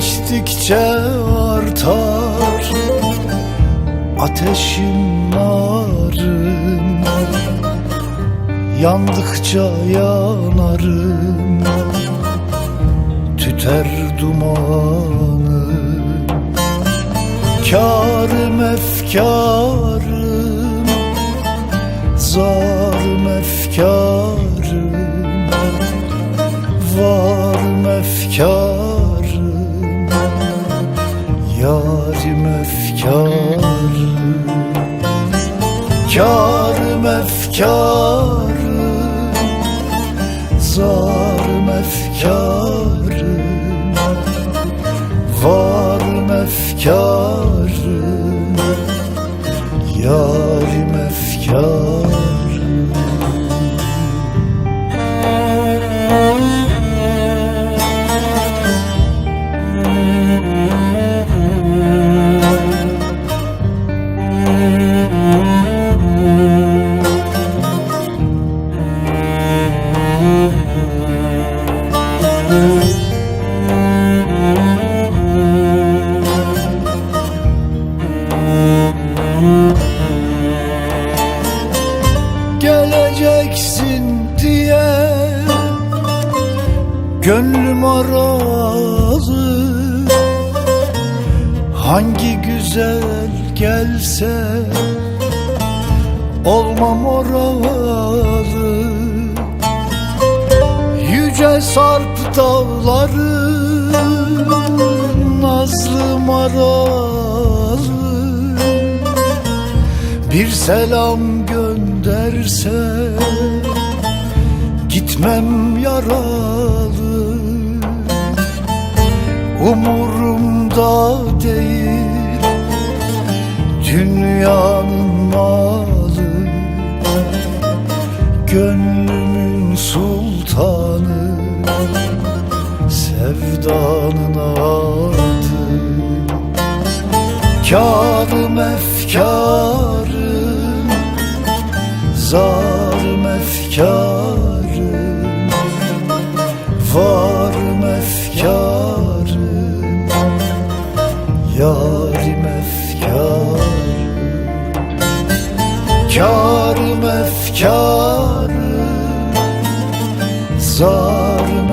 geçtikçe artar Ateşim narım. Yandıkça yanarım Tüter dumanım Kârım efkarım Zarım efkarım Varım efkarım Yarim efkarım Kârım efkarım Zarım efkarım geleceksin diye Gönlüm aralı Hangi güzel gelse Olmam oralı Yüce sarp dağları Nazlı maralı bir selam gönderse Gitmem yaralı. Umurumda değil Dünyanın malı. Gönlümün sultanı Sevdanın adı efkarım Varım efkarım Yarim efkarım Kârım efkarım Zarım